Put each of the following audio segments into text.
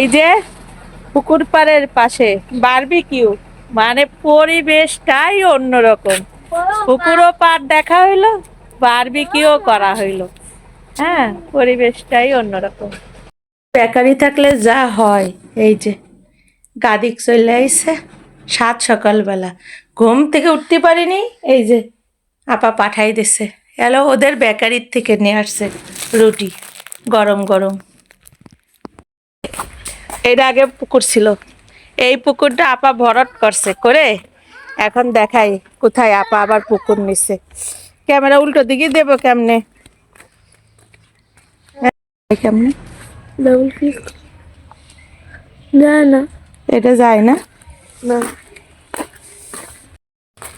এই যে পুকুর পাড়ের পাশে বারবিকিউ মানে পরিবেশটাই অন্যরকম। পুকুরও পাড় দেখা হইল বারবিকিউ করা হইল। হ্যাঁ পরিবেশটাই অন্যরকম। বেকারি থাকলে যা হয়, এই যে গাদিক চলে আইসে সাত সকালবেলা। ঘুম থেকে উঠতে পারিনি, এই যে আপা পাঠাই দিছে। এলো ওদের বেকারির থেকে নিয়ে আসছে রুটি, গরম গরম। এর আগে পুকুর ছিল। এই পুকুরটা আপা ভরট করছে করে এখন দেখাই কোথায় আপা আবার পুকুর নিচ্ছে ক্যামেরা উল্টো দিকে দেবো কেমনে? হ্যাঁ, কেমনে? ডাবল ক্লিক না না। এটা যায় না? না।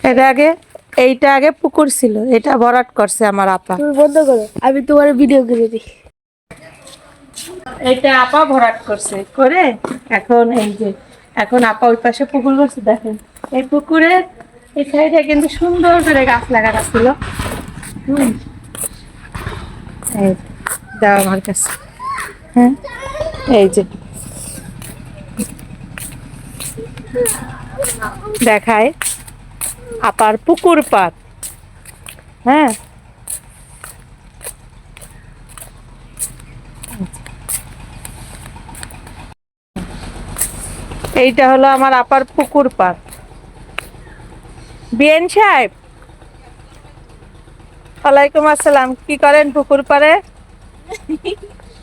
এটা আগে এইটা আগে পুকুর ছিল এটা ভরাট করছে আমার আপা। বন্ধ করো আমি তোমার ভিডিও করে দিই। এইটা আপা ভরাট করছে, করে এখন এই যে, এখন আপা ওই পাশে পুকুর করছে, দেখেন। এই পুকুরে, এই সাইডে কিন্তু সুন্দর করে গাছ লাগানো ছিল। দাও আমার কাছে। হ্যাঁ এই যে। দেখায়, আপার পুকুর পাত হ্যাঁ এইটা হলো আমার আপার পুকুর পাত বিএন সাহেব ওয়ালাইকুম আসসালাম। কি করেন পুকুর পাড়ে?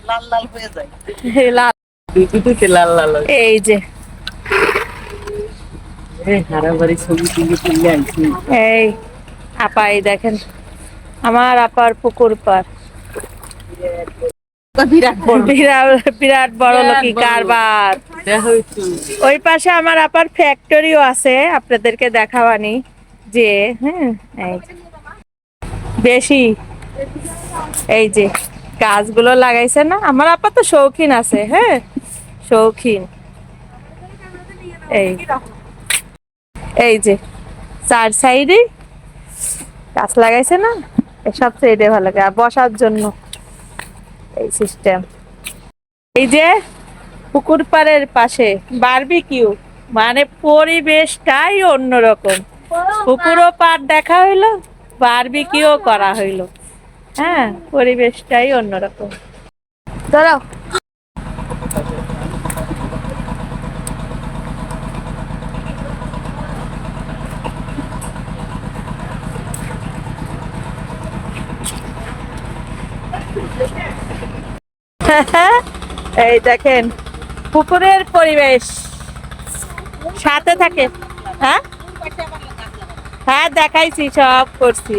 লাল লাল হয়ে যায়। এই লাল। লাল লাল এই যে। এই হারাবাড়ি ছবি তুলে তুলে আনছি। এই আপা এই দেখেন আমার আপার পুকুর পাড়। বিরাট বড় বিরাট বিরাট বড় লোকি। কারবার। ওই পাশে আমার আপার ফ্যাক্টরিও আছে আপনাদেরকে দেখাবানি যে হ্যাঁ বেশি। এই যে গাছগুলো লাগাইছে না? আমার আপা তো শৌখিন আছে হ্যাঁ শৌখিন। এই। এই যে চার সাইডে গাছ লাগাইছে না? এসব সব সাইডে ভালো লাগে বসার জন্য। এই সিস্টেম এই যে পুকুর পাড়ের পাশে বারবিকিউ মানে পরিবেশটাই অন্যরকম। পুকুরও পাড় দেখা হইল বারবিকিউ করা হইল। হ্যাঁ পরিবেশটাই অন্যরকম। দাঁড়াও এই দেখেন পুকুরের পরিবেশ। সাথে থাকে হ্যাঁ? হ্যাঁ দেখাইছি সব করছি।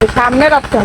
সামনের অপশন